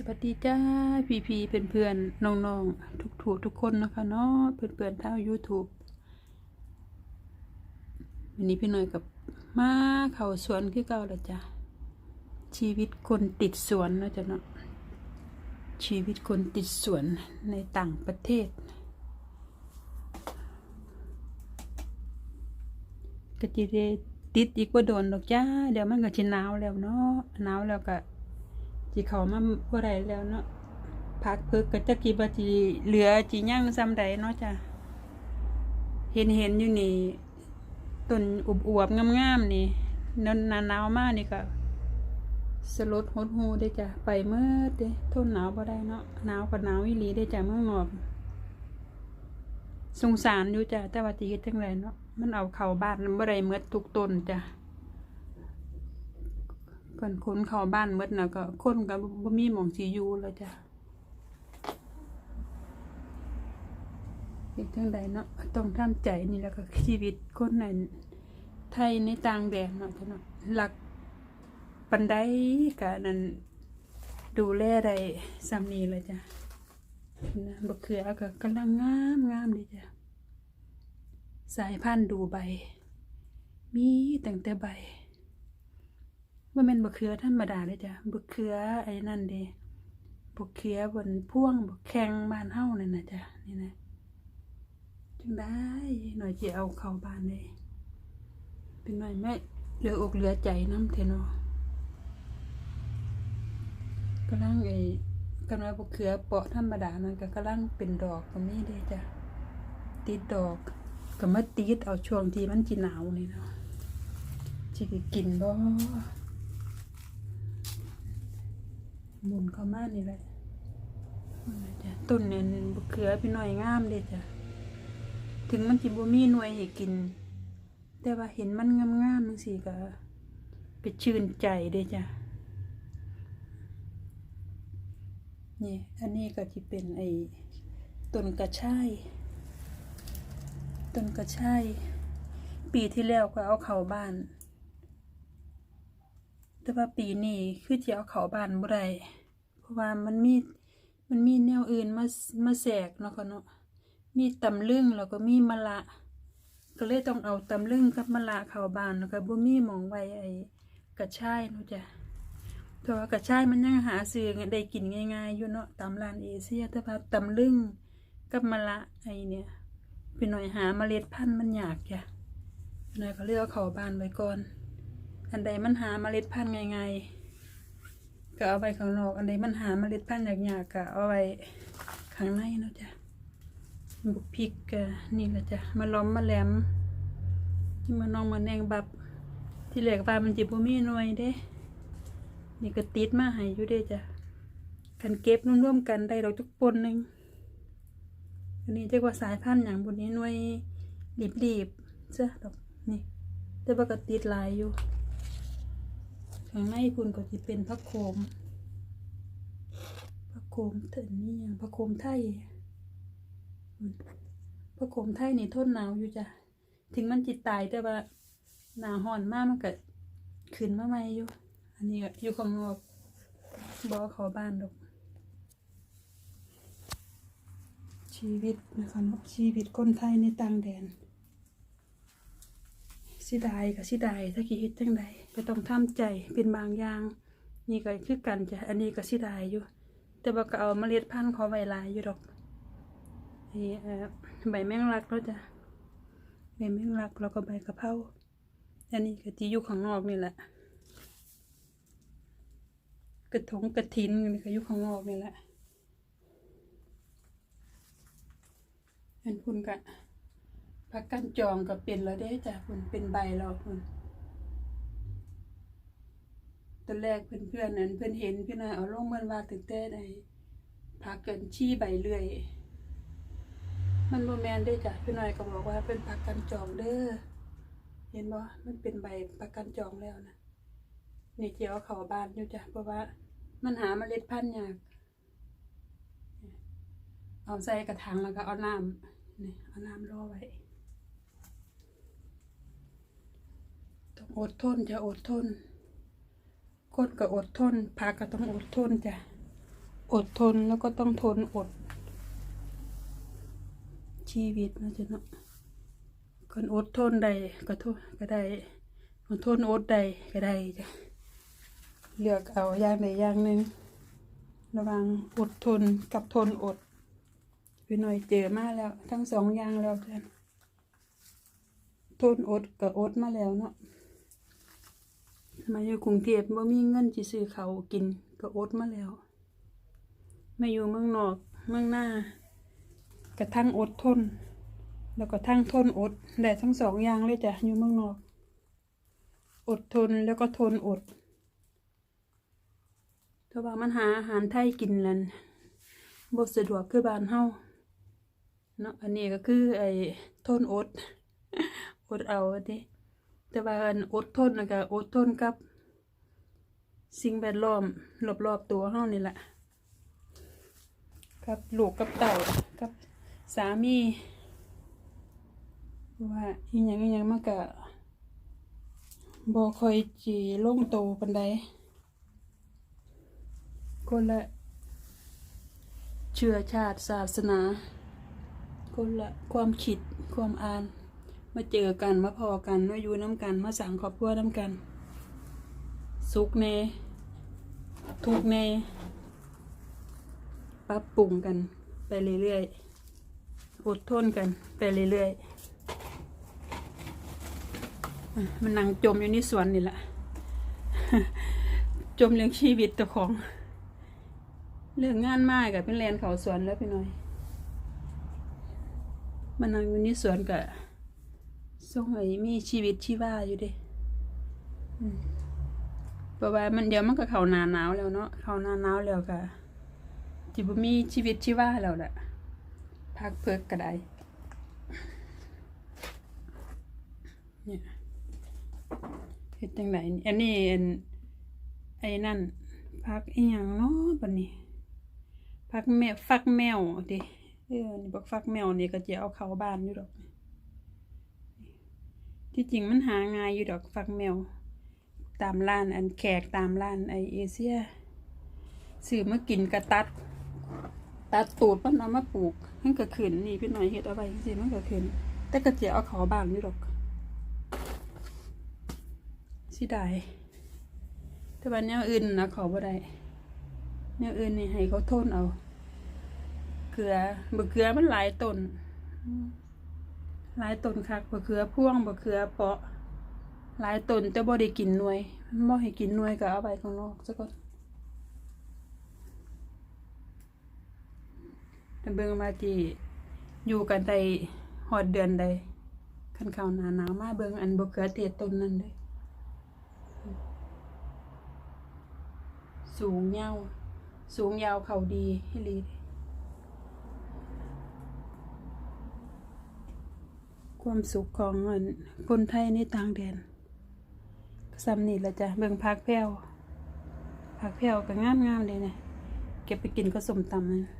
สวัสดีจ้าพี่พีเพื่อนเพื่อนๆน้องๆทุกถูกทุกคนนะคะเนาะเพื่อนเพื่อนๆทาง YouTube วันนี้พี่หน่อยกับมาเขาสวนคือเก่าล้วจ้ะชีวิตคนติดสวนนะจ้ะเนาะชีวิตคนติดสวนในต่างประเทศก็จะได้ติดอีกบ่าโดนดอกจ้า เดี๋ยวมันก็สิหนาวแล้วเนาะหนาวแล้วก็ สิเขามาบ่ได้แล้วเนาะพักเพิกก็จะกี่บ่สิเหลือสิยังซ้ำใดเนาะจ้ะเห็นเห็นอยู่นี่ต้นอวบงามๆนี่นนหนาหนาวมากนี่ก็สลดหดหูได้จ้ะไปเมื่อเด้ทนหนาวบ่ได้เนาะหนาวก็หนาวอีหลีได้จ้ะเมื่องอบสงสารอยู่จ้ะแต่ว่าจีเฮ็ดจังไรเนาะมันเอาเข้าบ้านมันบ่ได้หมดทุกต้นจ้ะ เพิ่นคนเข้าบ้านหมดน่ะก็คนก็บ่บ่มีหมองสิอยู่แล้วจ้ะเฮ็ดจังไดเนาะต้องทำใจนี่แล้วก็ชีวิตคนในไทยในต่างแดนเนาะจ้ะเนาะหลักปันไดก็นั่นดูแลได้ซำนี้เลยจ้ะนะบกเขือก็กำลังงามงามดีจ้ะสายพันธุ์ดูใบ มีตั้งแต่ใบ ว่าแม่นบกเขือธรรมดาเลยจ้ะบกเขือไอ้นั่นเดบกเขือบนพ่วงบกแข็งบานเฮานั่นนะจ้ะนี่นะจังได้หน่อยจะเอาเข้าบานเลยเป็นหน่อยแม่เหลืออกเหลือใจน้ำเทนอกำลังไอ้กำลังบกเขือเปาะธรรมดานั่นก็กำลังเป็นดอกก็มีเดจ้ะติดดอกก็มาติดเอาช่วงที่มันจีหนาวนี่เนาะจะกินบ่ หมุนเข้ามานี่แหละนั่แหละจ้ะต้นเนี่ยบเขือเป็นหน่อยงามเด้จ้ะถึงมันจิบ่มีหน่วยให้กิน แต่ว่าเห็นมันงามๆจังซี่ก็ก็ชื่นใจเด้จ้ะนี่อันนี้ก็จะเป็นไอ้ต้นกระชายต้นกระชายปีที่แล้วก็เอาเข้าบ้าน แต่ว่าปีนี้คือจะเอาเขาบานบ่ได้เพราะว่ามันมีมันมีแนวอื่นมามาแสกเนาะค่ะเนาะมีตำลึงแล้วก็มีมะละก็เลยต้องเอาตำลึงกับมะละเข้าบานแล้วก็บ่มีหมองไว้ไอ้กระชายเนาะจ้ะแต่ว่ากระชายมันยังหาซื้อได้กินง่ายๆอยู่เนาะตามร้านเอเชียแต่ว่าตำลึงกับมะละไอเนี่ยเป็นหน่อยหาเมล็ดพันธุ์มันยากจ้ะหน่อยก็เลือกเขาบานไว้ก่อน อันใดมันหาเมล็ดพันธุ์ง่ายๆก็เอาไว้ข้างนอก อันใดมันหาเมล็ดพันธุ์ยากๆก็เอาไว้ข้างในเนาะจ้ะบุกพริกก็นี่แหละจ้ะมาล้อมมาแหลมที่มาน้องมาแนงบับ ที่แหลกว่ามันจิบ่มีหน่วยเด้นี่ก็ติดมาให้อยู่เด้จ้ะกันเก็บร่วมๆกันได้ดอกทุกปนหนึ่งอันนี้จะว่าสายพันธุ์อย่างบนนี้หน่วยรีบๆเจ้ะดอกนี่แต่ว่ากติดลายอยู่ ข้างในคุณก็จะเป็นพระโคม พระโคมเถินนี่อย่างพระโคมไทยพระโคมไทยนี่ทนหนาวอยู่จ้ะ ถึงมันจิตตายแต่ว่าหนาห่อนมากมันก็ขึ้นมาใหม่อยู่ อันนี้ก็อยู่ข้างนอกบอขาบ้านดอก ชีวิตนะคะเนาะชีวิตคนไทยในต่างแดนสิดายกับสิดายถ้ากี่เฮ็ดจังใด ก็ต้องทำใจเป็นบางอย่าง นี่ก็คือกันจ้ะอันนี้ก็สิดายอยู่ แต่ว่าก็เอาเมล็ดพันธุ์เขาไว้ลายอยู่ดอกนี่เออใบแมงลักแล้วจ้ะใบแมงลักแล้วก็ใบกะเพราอันนี้ก็ที่อยู่ข้างนอกนี่แหละ กระถงกระถินนี่ก็อยู่ข้างนอกนี่แหละอันคุณกะพักกันจองก็เป็นแล้วเด้จ้ะคุณเป็นใบแล้วคุณ ตอนแรกเพื่อนเพื่อนนั้นเพื่อนเห็นพี่นายเอาลงเมื่อว่าตึกแต่ในพักกันชี้ใบเรื่อย มันโมแมนได้จ้ะพี่น้อยก็บอกว่าเป็นพักกันจองเด้อเห็นบ่มันเป็นใบพักกันจองแล้วนะนี่เจียวเขาบานอยู่จ้ะเพราะว่ามันหาเมล็ดพันธุ์ยากเอาใส่กระถางแล้วก็เอาน้ำนี่เอาน้ำรอไว้ต้องอดทนจะอดทน คนก็อดทนผักก็ต้องอดทนจ้ะ อดทนแล้วก็ต้องทนอด ชีวิตนะจ๊ะเนาะคนอดทนใดก็ทนก็ได้คนทนอดใดก็ได้จ้ะ เลือกเอาอย่างใดอย่างหนึ่งระวังอดทนกับทนอดพี่หน่อยเจอมาแล้ว ทั้งสองอย่างแล้วจ้ะทนอดกับอดมาแล้วเนาะ มาอยู่กรุงเทพบ่มีเงินจะซื้อเขากินก็อดมาแล้วมาอยู่เมืองนอกเมืองหน้ากระทั่งอดทน แล้วก็ทั้งทนอดได้ทั้งสองอย่างเลยจ้ะอยู่เมืองนอก อดทนแล้วก็ทนอดเพราะว่ามันหาอาหารไทยกินแล้วบ่สะดวกคือบ้านเฮาเนาะอันนี้ก็คือไอ้ทนอด อดเอาอันนี้ แต่ว่าอดทนแล้วก็อดทนกับ สิ่งแวดล้อมรอบๆตัวเฮานี่แหละกับลูกกับเต่ากับสามี ว่าอีหยังอีหยังมันก็บ่ค่อยจีลงโตปานใดคนละเชื้อชาติศาสนา คนละความคิดความอ่าน มาเจอกันมาพอกันมาอยู่น้ำกัน มาสั่งครอบครัวน้ำกัน สุขเนทุกเนปรับปรุงกันไปเรื่อยๆอดทนกันไปเรื่อยๆมันนั่งจมอยู่ในสวนนี่แหละจมเรื่องชีวิตเจ้าของเรื่องงานมากกับเป็นแลนเขาสวนแล้วพี่น้อยมันนั่งอยู่ในสวนกับ ส่งไอ้มีชีวิตชีวาอยู่เด้เพราะว่ามันเดี๋ยวมันก็เข้าหนาหนาวแล้วเนาะเข้าหนาหนาวแล้วก็จิบมีชีวิตชีวาแล้วแหละพักเพิกก็ได้เนี่ยเฮ็ดจังไดอันนี้อันไอ้นั่นพักอีหยังเนาะบัดนี้พักแมวฟักแมวดิเออนี่บักฟักแมวนี่ก็จะเอาเข้าบ้านอยู่ดอก ที่จริงมันหาง่ายอยู่ดอกฟักแมว ตามร้านอันแขกตามร้านไอเอเชียซื้อมากินกระตัด ตัดตูดมันเอามาปลูกมันก็ขึ้นนี่พี่หน่อยเฮ็ดเอาไว้สิงมันก็ขึ้น แต่ก็จะเอาขาบางอยู่ดอกสิได้แต่ว่าแนวอื่นนะขาบ่ได้แนวอื่นนี่ให้เขาทนเอา เกลือบ่เกลือมันหลายต้น หลายต้นคักบ่เกลือพ่วงบ่เกลือเปาะหลายต้นแต่บ่ได้กินหน่วยบ่ให้กินหน่วยก็เอาไว้ข้างนอกซะก่อนแต่เบิ่งมาที่อยู่กันได้ฮอดเดือนใดคันข้าวหนาหนาวมาเบิ่งอันบ่เขือเทศต้นนั้นเด้สูงยาสูงยาวเขาดีให้ลีเความสุขของอันคนไทยในต่างแดนก็ซ้ำนี่ละจ้ะเบิ่งผักแพ้วผักแพ้วก็งามๆเลยนะเก็บไปกินก็สมตำนะ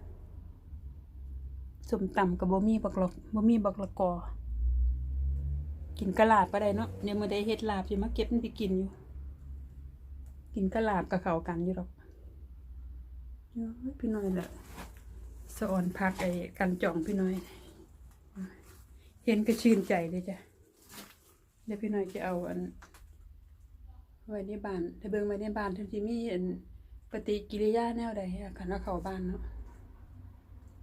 สมตำกับบ่มีบักหลอกบ่มีบักละกอ กินกะลาบก็ได้เนาะเดี๋ยวมื่อได้เฮ็ดลาบสิมาเก็บมันไปกินอยู่ กินกะลาบกับเขากันอยู่ดอกโอ้ยพี่น้อยละสะอ่อนพักไอ้กันจ่องพี่น้อย เห็นก็ชื่นใจเลยจ้ะเดี๋ยวพี่น้อยจะเอาอัน ไว้ในบ้านถ้าเบิ่งไว้ในบ้านทันทีมีอันปฏิกิริยาแนวใดอะคันว่าเข้าบ้านเนาะ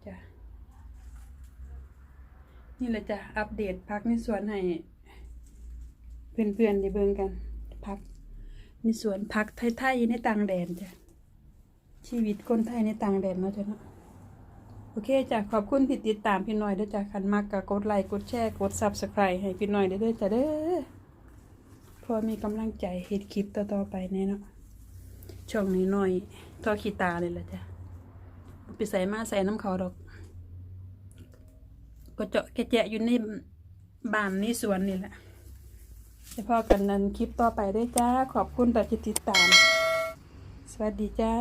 จ้ะนี่แหละจ้ะอัปเดตพักในสวนให้เพื่อนๆได้เบิ่งกันพักในสวนพักไทยๆในต่างแดนจ้ะชีวิตคนไทยในต่างแดนเนาะจ้ะเนาะ โอเคจ้ะขอบคุณที่ติดตามพี่น้อยด้วยจ้ะคันมากก็กดไลค์กดแชร์กด Subscribe ให้พี่น้อยได้ด้วยจ้ะเด้อพอมีกำลังใจเฮ็ดคลิปต่อๆไปแน่เนาะช่องนี้น้อยทอขีตาเลยล่ะจ้ะไปใส่มาใส่น้ำเขาดอก ก็เจาะแกะแจะอยู่ในบ้านในสวนนี่แหละจะพอกันนั้นคลิปต่อไปด้วยจ้า ขอบคุณที่ติดตาม สวัสดีจ้า